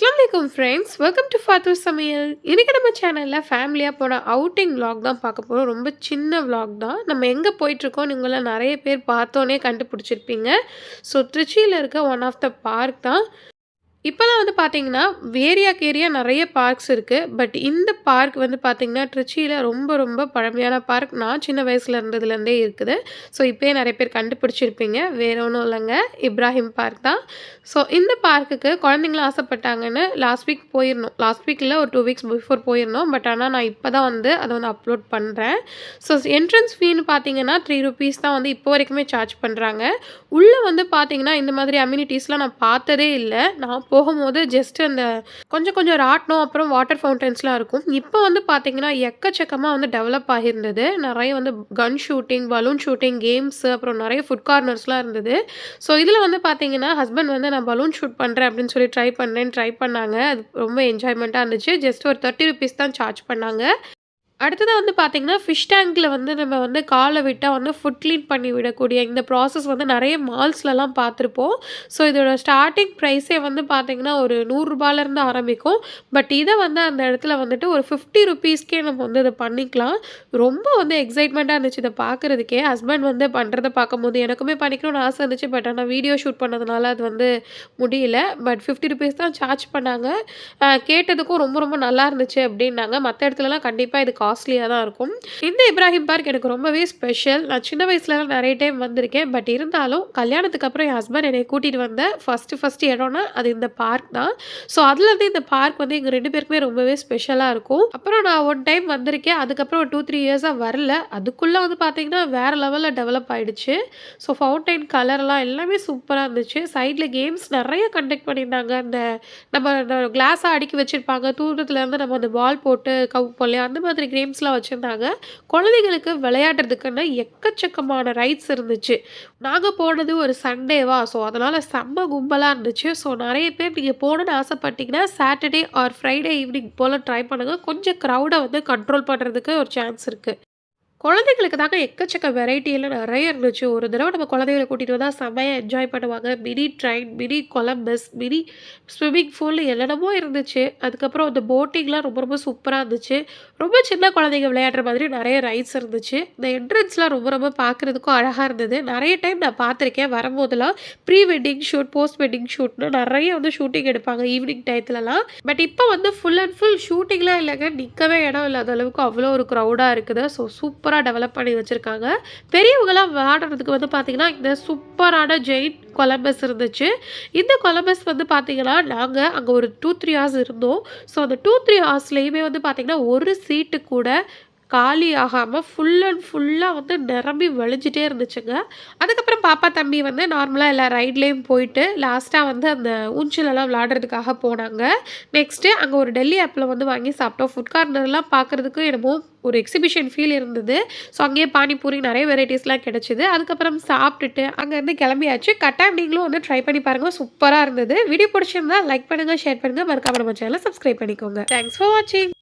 வணக்கம் friends welcome to ஃபாத்தூர் சமையல் இன்றைக்கி நம்ம சேனலில் ஃபேமிலியாக போன அவுட்டிங் vlog தான் பார்க்க போகிறோம் ரொம்ப சின்ன வ்ளாக் தான். நம்ம எங்கே போயிட்டுருக்கோம் நீங்களாம் நிறைய பேர் பார்த்தோன்னே கண்டுபிடிச்சிருப்பீங்க. ஸோ திருச்சியில் இருக்க ஒன் ஆஃப் த பார்க் தான். இப்போலாம் வந்து பார்த்தீங்கன்னா ஏரியாக்கு ஏரியா நிறைய பார்க்ஸ் இருக்குது பட் இந்த பார்க் வந்து பார்த்தீங்கன்னா ட்ரிச்சியில் ரொம்ப ரொம்ப பழமையான பார்க். நான் சின்ன வயசில் இருந்ததுலேருந்தே இருக்குது. ஸோ இப்போயே நிறைய பேர் கண்டுபிடிச்சிருப்பீங்க. வேற ஒன்றும் இல்லைங்க. இப்ராஹிம் பார்க் தான். ஸோ இந்த பார்க்குக்கு குழந்தைங்களும் ஆசைப்பட்டாங்கன்னு லாஸ்ட் வீக் போயிருந்தோம் லாஸ்ட் வீக்கில் ஒரு டூ வீக்ஸ் பிஃபோர் போயிருந்தோம் பட் ஆனால் நான் இப்போ தான் வந்து அதை வந்து அப்லோட் பண்ணுறேன் ஸோ என்ட்ரன்ஸ் ஃபீன்னு பார்த்தீங்கன்னா த்ரீ ருபீஸ் தான் வந்து இப்போ வரைக்குமே சார்ஜ் பண்ணுறாங்க உள்ளே வந்து பார்த்தீங்கன்னா இந்த மாதிரி அம்யூனிட்டிஸ்லாம் நான் பார்த்ததே இல்லை. நான் போகும்போது ஜஸ்ட் அந்த கொஞ்சம் கொஞ்சம் ராட்டினம் அப்புறம் வாட்டர் ஃபவுண்டன்ஸ்லாம் இருக்கும். இப்போ வந்து பார்த்தீங்கன்னா எக்கச்சக்கமாக வந்து டெவலப் ஆகியிருந்தது. நிறைய வந்து gun shooting balloon shooting games அப்புறம் நிறைய ஃபுட் கார்னர்ஸ்லாம் இருந்தது. ஸோ இதில் வந்து பார்த்தீங்கன்னா ஹஸ்பண்ட் வந்து நான் பலூன் ஷூட் பண்ணுறேன் அப்படின்னு சொல்லி ட்ரை பண்ணேன் ட்ரை பண்ணாங்க. அது ரொம்ப என்ஜாய்மெண்ட்டாக இருந்துச்சு. ஜஸ்ட் ஒரு தேர்ட்டி ருபீஸ் தான் சார்ஜ் பண்ணாங்க. அடுத்ததாக வந்து பார்த்திங்கன்னா ஃபிஷ் டேங்க்கில் வந்து நம்ம வந்து காலை விட்டால் வந்து ஃபுட் க்ளீன் பண்ணி விடக்கூடிய இந்த ப்ராசஸ் வந்து நிறைய மால்ஸ்லலாம் பார்த்துருப்போம் ஸோ இதோட ஸ்டார்டிங் ப்ரைஸே வந்து பார்த்திங்கன்னா ஒரு நூறுரூபாலேருந்து ஆரம்பிக்கும். பட் இதை வந்து அந்த இடத்துல வந்துட்டு ஒரு ஃபிஃப்டி ருபீஸ்க்கே நம்ம வந்து இதை பண்ணிக்கலாம். ரொம்ப வந்து எக்ஸைட்மெண்ட்டாக இருந்துச்சு இதை பார்க்குறதுக்கே ஹஸ்பண்ட் வந்து பண்ணுறத பார்க்கும்போது எனக்குமே பண்ணிக்கணும்னு ஆசை இருந்துச்சு. பட் ஆனால் வீடியோ ஷூட் பண்ணதுனால அது வந்து முடியல. பட் ஃபிஃப்டி ருபீஸ் தான் சார்ஜ் பண்ணாங்க. கேட்டதுக்கும் ரொம்ப ரொம்ப நல்லா இருந்துச்சு அப்படின்னாங்க. மற்ற இடத்துலலாம் கண்டிப்பாக இது காஸ்ட்லியாக தான் இருக்கும். இந்த இப்ராஹிம் பார்க் எனக்கு ரொம்பவே ஸ்பெஷல் நான் சின்ன வயசுலலாம் நிறைய டைம் வந்திருக்கேன். பட் இருந்தாலும் கல்யாணத்துக்கு அப்புறம் என் ஹஸ்பண்ட் என்னை கூட்டிகிட்டு வந்த ஃபஸ்ட்டு ஃபஸ்ட்டு இடம்னா அது இந்த பார்க் தான். ஸோ அதுலேருந்து இந்த பார்க் வந்து எங்கள் ரெண்டு பேருக்குமே ரொம்பவே ஸ்பெஷலாக இருக்கும். அப்புறம் நான் ஒன் டைம் வந்திருக்கேன். அதுக்கப்புறம் ஒரு டூ த்ரீ இயர்ஸாக வரல. அதுக்குள்ளே வந்து பார்த்தீங்கன்னா வேறு லெவலில் டெவலப் ஆகிடுச்சு ஸோ ஃபவுண்டைன் கலர்லாம் எல்லாமே சூப்பராக இருந்துச்சு. சைடில் கேம்ஸ் நிறைய கண்டக்ட் பண்ணியிருந்தாங்க. அந்த நம்ம கிளாஸாக அடுக்கி வச்சுருப்பாங்க. தூரத்துலேருந்து நம்ம அந்த பால் போட்டு கவு போல்லையா அந்த மாதிரி கேம்ஸ்லாம் வச்சுருந்தாங்க. குழந்தைங்களுக்கு விளையாடுறதுக்குன்னு எக்கச்சக்கமான ரைட்ஸ் இருந்துச்சு. நாங்கள் போனது ஒரு சண்டேவா ஸோ அதனால் செம்ம கும்பலாக இருந்துச்சு. ஸோ நிறைய பேர் நீங்கள் போகணுன்னு ஆசைப்பட்டீங்கன்னா சாட்டர்டே ஆர் ஃப்ரைடே ஈவினிங் போல் ட்ரை பண்ணுங்கள் கொஞ்சம் க்ரௌடை வந்து கண்ட்ரோல் பண்ணுறதுக்கு ஒரு சான்ஸ் இருக்குது குழந்தைங்களுக்கு தாங்க எக்கச்சக்க வெரைட்டியெல்லாம் நிறைய இருந்துச்சு. ஒரு தடவை நம்ம குழந்தைகளை கூட்டிகிட்டு வந்தால் செம்மையாக என்ஜாய் பண்ணுவாங்க. Mini train mini Columbus mini swimming pool என்னென்னமோ இருந்துச்சு. அதுக்கப்புறம் அந்த போட்டிங்லாம் ரொம்ப ரொம்ப சூப்பராக இருந்துச்சு. ரொம்ப சின்ன குழந்தைங்க விளையாடுற மாதிரி நிறைய ரைட்ஸ் இருந்துச்சு. இந்த என்ட்ரன்ஸ்லாம் ரொம்ப ரொம்ப பார்க்குறதுக்கும் அழகாக இருந்தது. நிறைய டைம் நான் பார்த்துருக்கேன். வரும்போதெல்லாம் pre wedding shoot post wedding ஷூட்னு நிறைய வந்து ஷூட்டிங் எடுப்பாங்க ஈவினிங் டயத்துலலாம் பட் இப்போ வந்து ஃபுல் அண்ட் ஃபுல் ஷூட்டிங்லாம் இல்லைங்க. நிற்கவே இடம் இல்லாத அளவுக்கு அவ்வளோ ஒரு க்ரௌடாக இருக்குது. ஸோ சூப்பர் சூப்பராக டெவலப் பண்ணி வச்சுருக்காங்க. பெரியவங்களாம் விளாடுறதுக்கு வந்து பார்த்திங்கன்னா இந்த சூப்பரான ஜெயின் கொலம்பஸ் இருந்துச்சு. இந்த கொலம்பஸ் வந்து பார்த்திங்கன்னா நாங்கள் அங்கே ஒரு டூ த்ரீ ஹவர்ஸ் இருந்தோம். ஸோ அந்த டூ த்ரீ ஹவர்ஸ்லேயுமே வந்து பார்த்திங்கன்னா ஒரு சீட்டு கூட காலி ஆகாமல் ஃபுல் அண்ட் ஃபுல்லாக வந்து நிரம்பி வலிஞ்சிட்டே இருந்துச்சுங்க. அதுக்கப்புறம் பாப்பா தம்பி வந்து நார்மலாக எல்லா ரைட்லேயும் போயிட்டு லாஸ்ட்டாக வந்து அந்த ஊஞ்சலெல்லாம் விளாடுறதுக்காக போனாங்க. நெக்ஸ்ட்டு அங்கே ஒரு டெல்லி ஆப்பில் வந்து வாங்கி சாப்பிட்டோம். ஃபுட் கார்னர்லாம் பார்க்குறதுக்கு என்னமோ ஒரு எக்ஸிபிஷன் ஃபீல் இருந்தது. ஸோ அங்கேயே பானிபூரி நிறைய வெரைட்டிஸ்லாம் கிடச்சிது. அதுக்கப்புறம் சாப்பிட்டுட்டு அங்கேருந்து கிளம்பியாச்சு. கட்டாயம் நீங்களும் வந்து ட்ரை பண்ணி பாருங்கள் சூப்பராக இருந்தது. வீடியோ பிடிச்சிருந்தா லைக் பண்ணுங்கள் ஷேர் பண்ணுங்கள் மறக்காம நம்ம சேனலை சப்ஸ்கிரைப் பண்ணிக்கோங்க. தேங்க்ஸ் ஃபார் வாட்சிங்